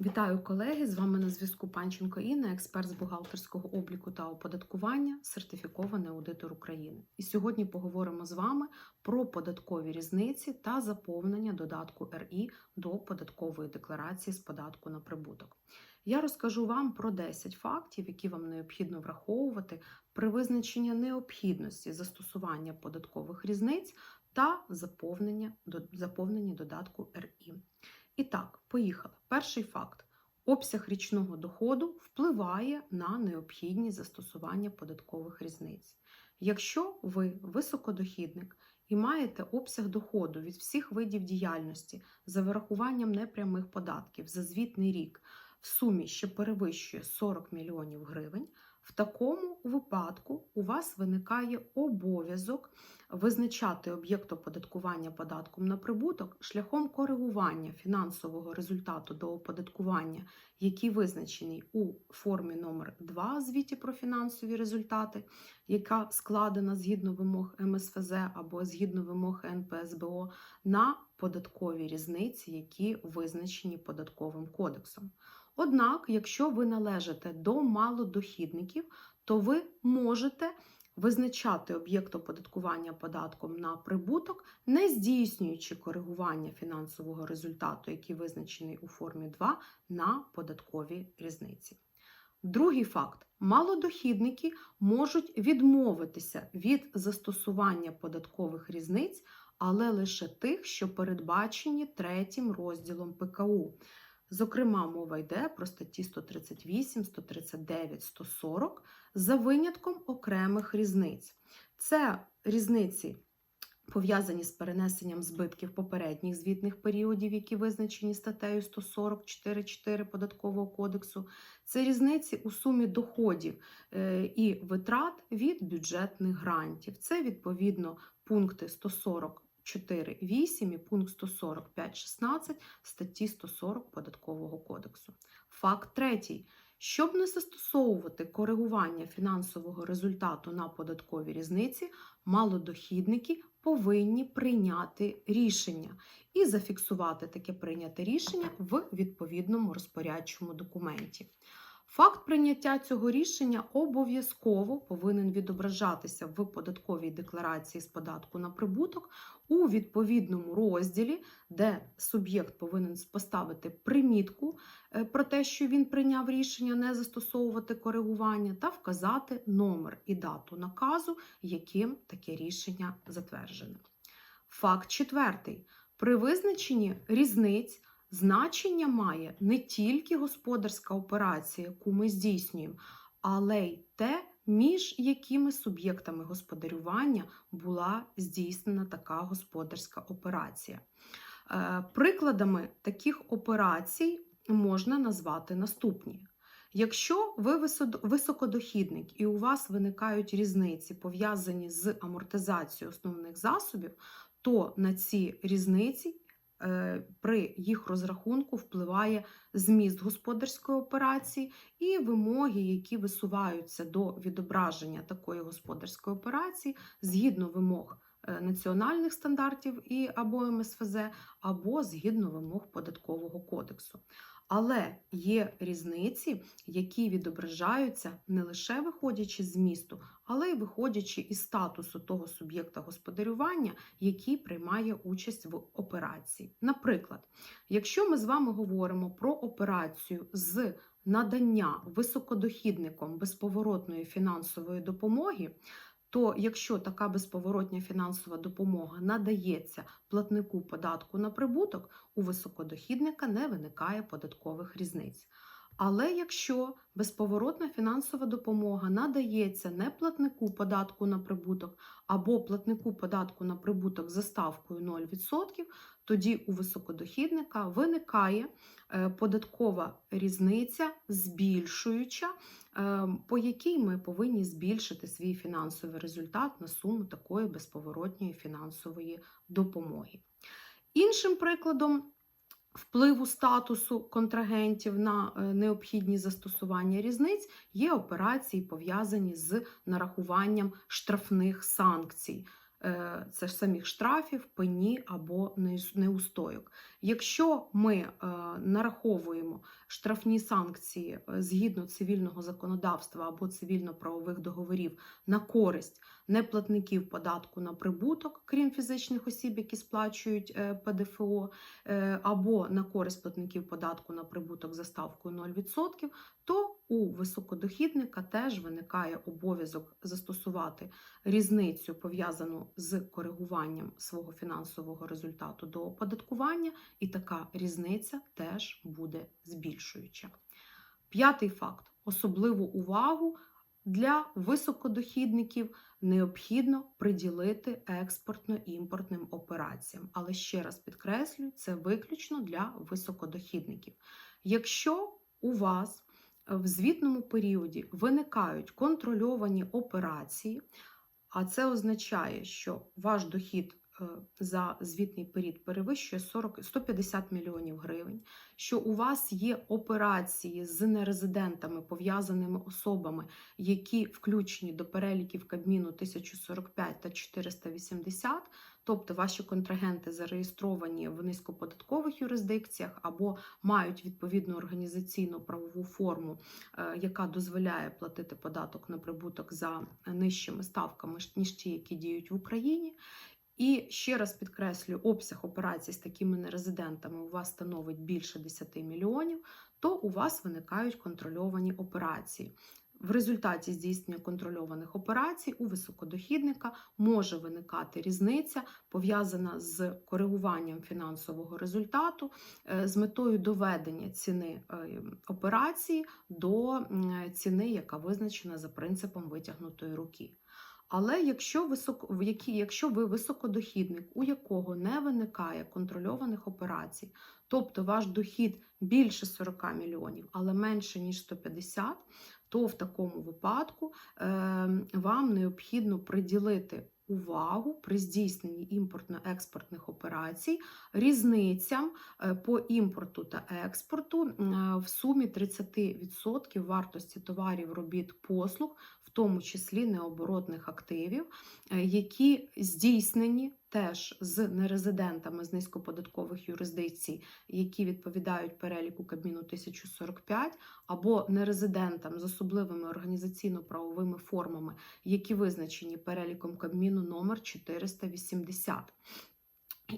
Вітаю колеги! З вами на зв'язку Панченко Інна, експерт з бухгалтерського обліку та оподаткування, сертифікований аудитор України. І сьогодні поговоримо з вами про податкові різниці та заповнення додатку РІ до податкової декларації з податку на прибуток. Я розкажу вам про 10 фактів, які вам необхідно враховувати при визначенні необхідності застосування податкових різниць та заповнення, заповненні додатку РІ. І так, поїхали. Перший факт: обсяг річного доходу впливає на необхідність застосування податкових різниць. Якщо ви високодохідник і маєте обсяг доходу від всіх видів діяльності за вирахуванням непрямих податків за звітний рік в сумі, що перевищує 40 мільйонів гривень, в такому випадку у вас виникає обов'язок визначати об'єкт оподаткування податком на прибуток шляхом коригування фінансового результату до оподаткування, який визначений у формі номер 2 звіті про фінансові результати, яка складена згідно вимог МСФЗ або згідно вимог НПСБО, на податкові різниці, які визначені податковим кодексом. Однак, якщо ви належите до малодохідників, то ви можете визначати об'єкт оподаткування податком на прибуток, не здійснюючи коригування фінансового результату, який визначений у формі 2, на податкові різниці. Другий факт: малодохідники можуть відмовитися від застосування податкових різниць, але лише тих, що передбачені третім розділом ПКУ. Зокрема, мова йде про статті 138, 139, 140 за винятком окремих різниць. Це різниці пов'язані з перенесенням збитків попередніх звітних періодів, які визначені статтею 144.4 Податкового кодексу. Це різниці у сумі доходів е, і витрат від бюджетних грантів. Це відповідно пункти 140. 4.8 і пункт 145.16 статті 140 Податкового кодексу. Факт третій. Щоб не застосовувати коригування фінансового результату на податкові різниці, малодохідники повинні прийняти рішення і зафіксувати таке прийняте рішення в відповідному розпорядчому документі. Факт прийняття цього рішення обов'язково повинен відображатися в податковій декларації з податку на прибуток у відповідному розділі, де суб'єкт повинен поставити примітку е, про те, що він прийняв рішення не застосовувати коригування, та вказати номер і дату наказу, яким таке рішення затверджене. Факт четвертий. При визначенні різниць значення має не тільки господарська операція, яку ми здійснюємо, але й те, між якими суб'єктами господарювання була здійснена така господарська операція. Е, Прикладами таких операцій можна назвати наступні. Якщо ви високодохідник і у вас виникають різниці, пов'язані з амортизацією основних засобів, то на ці різниці при їх розрахунку впливає зміст господарської операції і вимоги, які висуваються до відображення такої господарської операції згідно вимог е, національних стандартів і або МСФЗ, або згідно вимог податкового кодексу. Але є різниці, які відображаються не лише виходячи з місту, але й виходячи із статусу того суб'єкта господарювання, який приймає участь в операції. Наприклад, якщо ми з вами говоримо про операцію з надання високодохідником безповоротної фінансової допомоги, то якщо така безповоротня фінансова допомога надається платнику податку на прибуток, у високодохідника не виникає податкових різниць. Але якщо безповоротна фінансова допомога надається не платнику податку на прибуток або платнику податку на прибуток за ставкою 0%, тоді у високодохідника виникає е, податкова різниця, збільшуюча, е, по якій ми повинні збільшити свій фінансовий результат на суму такої безповоротньої фінансової допомоги. Іншим прикладом впливу статусу контрагентів на необхідні застосування різниць є операції, пов'язані з нарахуванням штрафних санкцій. Е, це ж самих штрафів, пені або неус- неустойок. Якщо ми е, нараховуємо штрафні санкції е, згідно цивільного законодавства або цивільно-правових договорів на користь неплатників податку на прибуток, крім фізичних осіб, які сплачують ПДФО, або на користь платників податку на прибуток за ставкою 0%, то у високодохідника теж виникає обов'язок застосувати різницю, пов'язану з коригуванням свого фінансового результату до оподаткування, і така різниця теж буде збільшуюча. П'ятий факт: особливу увагу для високодохідників необхідно приділити експортно-імпортним операціям. Але ще раз підкреслюю, це виключно для високодохідників. Якщо у вас в звітному періоді виникають контрольовані операції, а це означає, що ваш дохід е, за звітний період перевищує 40, 150 мільйонів гривень, що у вас є операції з нерезидентами, пов'язаними особами, які включені до переліків Кабміну 1045 та 480, тобто ваші контрагенти зареєстровані в низькоподаткових юрисдикціях або мають відповідну організаційну правову форму, е, яка дозволяє платити податок на прибуток за нижчими ставками, ніж ті, які діють в Україні. І ще раз підкреслюю, обсяг операцій з такими нерезидентами у вас становить більше 10 мільйонів, то у вас виникають контрольовані операції. В результаті здійснення контрольованих операцій у високодохідника може виникати різниця, пов'язана з коригуванням фінансового результату е, з метою доведення ціни е, операції до ціни, яка визначена за принципом витягнутої руки. Але якщо, високо, якщо ви високодохідник, у якого не виникає контрольованих операцій, тобто ваш дохід більше 40 мільйонів, але менше ніж 150, то в такому випадку е, вам необхідно приділити увагу при здійсненні імпортно-експортних операцій різницям е, по імпорту та експорту е, в сумі 30% вартості товарів, робіт, послуг, в тому числі необоротних активів, е, які здійснені теж з нерезидентами з низькоподаткових юрисдикцій, які відповідають переліку Кабміну 1045, або нерезидентам з особливими організаційно-правовими формами, які визначені переліком Кабміну номер 480.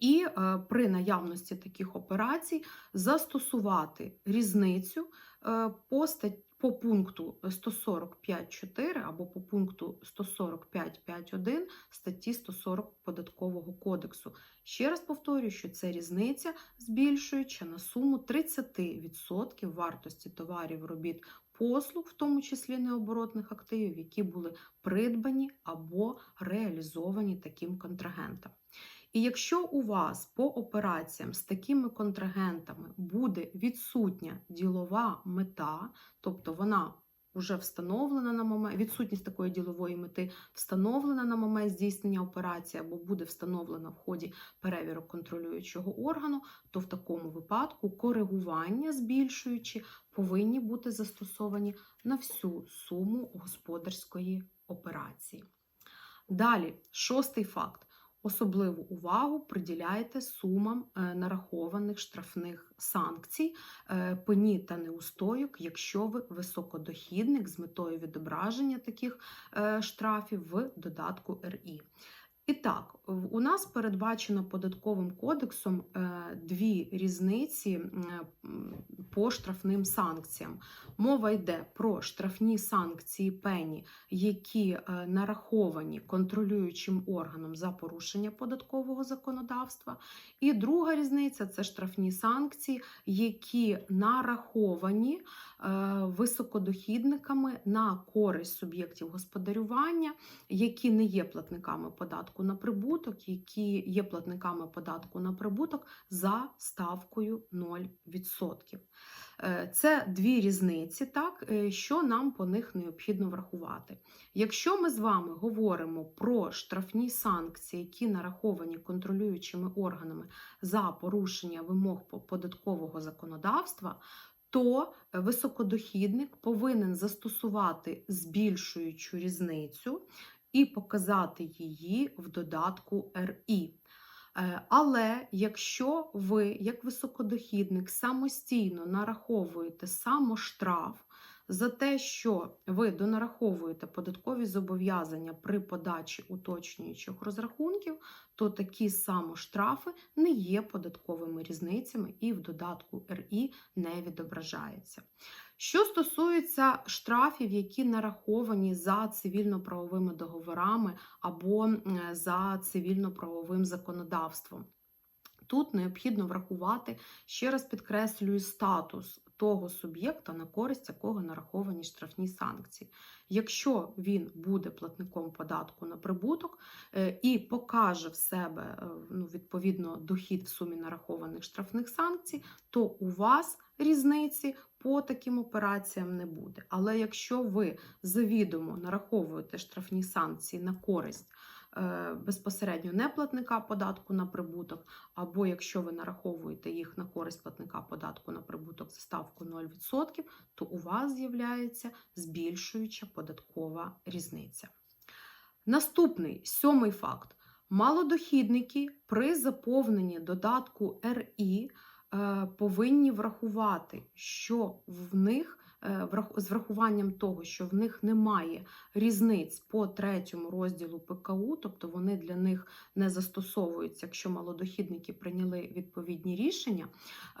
І е, при наявності таких операцій застосувати різницю е, по, стат... по пункту 145.4 або по пункту 145.5.1 статті 140 Податкового кодексу. Ще раз повторюю, що це різниця збільшуюча на суму 30% вартості товарів, робіт, послуг, в тому числі необоротних активів, які були придбані або реалізовані таким контрагентом. І якщо у вас по операціям з такими контрагентами буде відсутня ділова мета, тобто вона вже встановлена на момент, відсутність такої ділової мети встановлена на момент здійснення операції або буде встановлена в ході перевірок контролюючого органу, то в такому випадку коригування збільшуючи повинні бути застосовані на всю суму господарської операції. Далі, шостий факт. Особливу увагу приділяйте сумам е, нарахованих штрафних санкцій, е, пені та неустойок, якщо ви високодохідник з метою відображення таких е, штрафів в додатку РІ. І так, у нас передбачено податковим кодексом е, дві різниці м, по штрафним санкціям. Мова йде про штрафні санкції пені, які е, нараховані контролюючим органом за порушення податкового законодавства. І друга різниця це штрафні санкції, які нараховані е, високодохідниками на користь суб'єктів господарювання, які не є платниками податку на прибуток, які є платниками податку на прибуток за ставкою 0%. Е, Це дві різниці, так, е, що нам по них необхідно врахувати. Якщо ми з вами говоримо про штрафні санкції, які нараховані контролюючими органами за порушення вимог податкового законодавства, то високодохідник повинен застосувати збільшуючу різницю і показати її в додатку РІ. Е, Але якщо ви, як високодохідник, самостійно нараховуєте самоштраф за те, що ви донараховуєте податкові зобов'язання при подачі уточнюючих розрахунків, то такі самоштрафи не є податковими різницями і в додатку РІ не відображається. Що стосується штрафів, які нараховані за цивільно-правовими договорами або за цивільно-правовим законодавством. Тут необхідно врахувати, ще раз підкреслюю, статус того суб'єкта, на користь якого нараховані штрафні санкції. Якщо він буде платником податку на прибуток е, і покаже в себе е, ну, відповідно дохід в сумі нарахованих штрафних санкцій, то у вас різниці по таким операціям не буде. Але якщо ви завідомо нараховуєте штрафні санкції на користь е, безпосередньо неплатника податку на прибуток, або якщо ви нараховуєте їх на користь платника податку на прибуток за ставкою 0%, то у вас з'являється збільшуюча податкова різниця. Наступний сьомий факт. Малодохідники при заповненні додатку РІ повинні врахувати, що в них е, з врахуванням того, що в них немає різниць по третьому розділу ПКУ, тобто вони для них не застосовуються, якщо малодохідники прийняли відповідні рішення,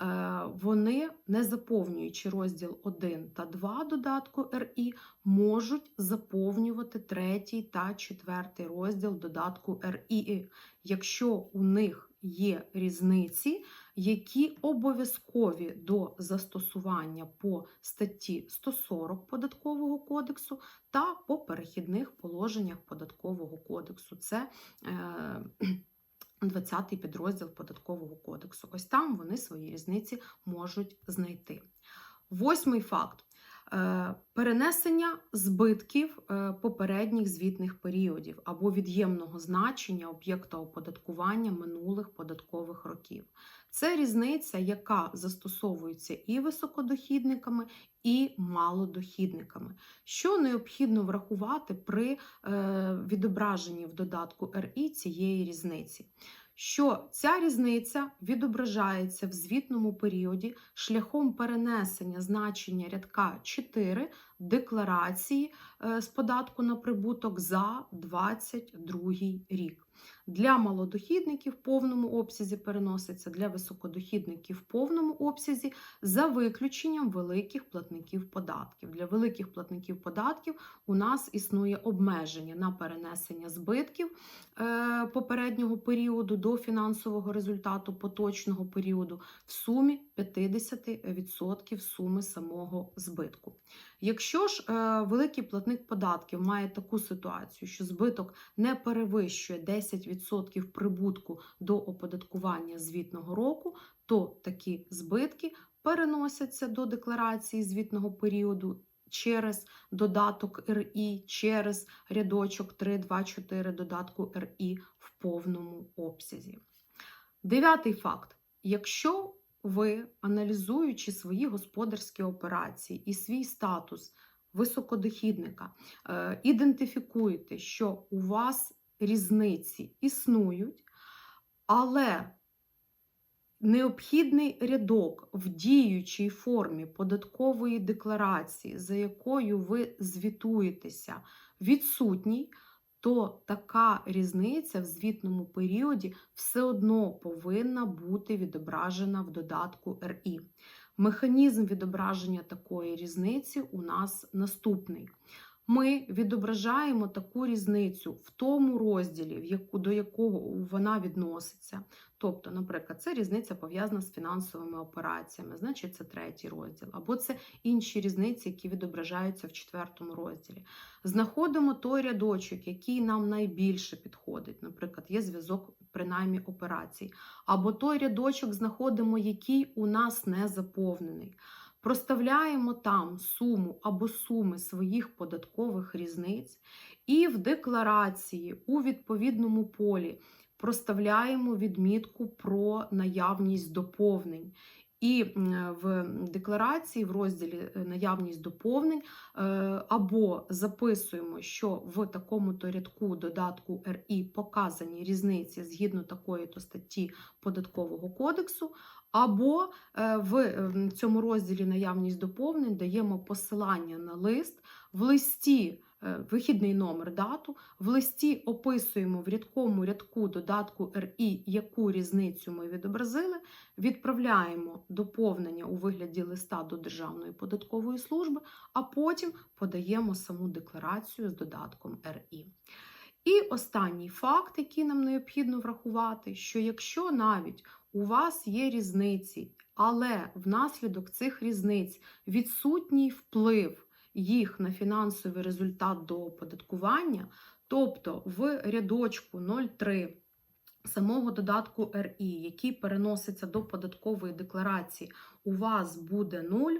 е, вони, не заповнюючи розділ 1 та 2 додатку РІ, можуть заповнювати третій та четвертий розділ додатку РІ, якщо у них є різниці, які обов'язкові до застосування по статті 140 Податкового кодексу та по перехідних положеннях Податкового кодексу. Це е, 20-й підрозділ Податкового кодексу. Ось там вони свої різниці можуть знайти. Восьмий факт. Е, Перенесення збитків е, попередніх звітних періодів або від'ємного значення об'єкта оподаткування минулих податкових років. Це різниця, яка застосовується і високодохідниками, і малодохідниками. Що необхідно врахувати при е, відображенні в додатку РІ цієї різниці? Що ця різниця відображається в звітному періоді шляхом перенесення значення рядка 4 декларації е, з податку на прибуток за 2022 рік. Для малодохідників в повному обсязі переноситься, для високодохідників в повному обсязі за виключенням великих платників податків. Для великих платників податків у нас існує обмеження на перенесення збитків е, попереднього періоду до фінансового результату поточного періоду в сумі 50% суми самого збитку. Якщо ж е, великий платник податків має таку ситуацію, що збиток не перевищує 10% прибутку до оподаткування звітного року, то такі збитки переносяться до декларації звітного періоду через додаток РІ, через рядочок 324 додатку РІ в повному обсязі. Дев'ятий факт. Якщо ви, аналізуючи свої господарські операції і свій статус високодохідника, е, ідентифікуєте, що у вас різниці існують, але необхідний рядок в діючій формі податкової декларації, за якою ви звітуєтеся, відсутній, то така різниця в звітному періоді все одно повинна бути відображена в додатку РІ. Механізм відображення такої різниці у нас наступний. Ми відображаємо таку різницю в тому розділі, до якого вона відноситься. Тобто, наприклад, це різниця пов'язана з фінансовими операціями, значить це третій розділ, або це інші різниці, які відображаються в четвертому розділі. Знаходимо той рядочок, який нам найбільше підходить. Наприклад, є зв'язок принаймні операцій. Або той рядочок знаходимо, який у нас не заповнений. Проставляємо там суму або суми своїх податкових різниць, і в декларації у відповідному полі проставляємо відмітку про наявність доповнень. І в декларації, в розділі е, наявність доповнень, е, або записуємо, що в такому-то рядку додатку РІ показані різниці згідно такої-то статті Податкового кодексу, або е, в е, цьому розділі наявність доповнень даємо посилання на лист, в листі е, вихідний номер дату, в листі описуємо в рядкому рядку додатку РІ, яку різницю ми відобразили, відправляємо доповнення у вигляді листа до Державної податкової служби, а потім подаємо саму декларацію з додатком РІ. І останній факт, який нам необхідно врахувати, що якщо навіть у вас є різниці, але внаслідок цих різниць відсутній вплив їх на фінансовий результат до оподаткування, тобто в рядочку 0,3 самого додатку РІ, який переноситься до податкової декларації, у вас буде 0,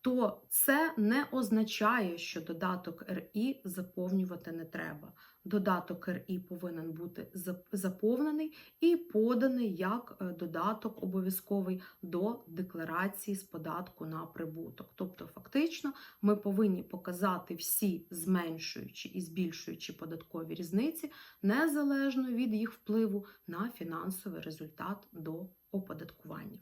то це не означає, що додаток РІ заповнювати не треба. Додаток РІ повинен бути заповнений і поданий як е, додаток обов'язковий до декларації з податку на прибуток. Тобто, фактично, ми повинні показати всі зменшуючі і збільшуючі податкові різниці незалежно від їх впливу на фінансовий результат до оподаткування.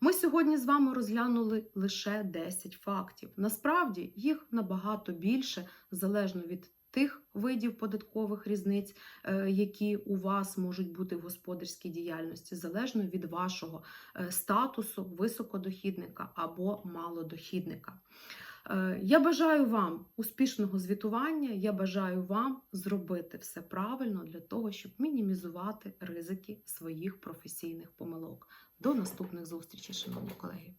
Ми сьогодні з вами розглянули лише 10 фактів. Насправді їх набагато більше, залежно від тих видів податкових різниць, е, які у вас можуть бути в господарській діяльності, залежно від вашого е, статусу високодохідника або малодохідника. Е, Я бажаю вам успішного звітування. Я бажаю вам зробити все правильно для того, щоб мінімізувати ризики своїх професійних помилок. До наступних зустрічей, шановні колеги.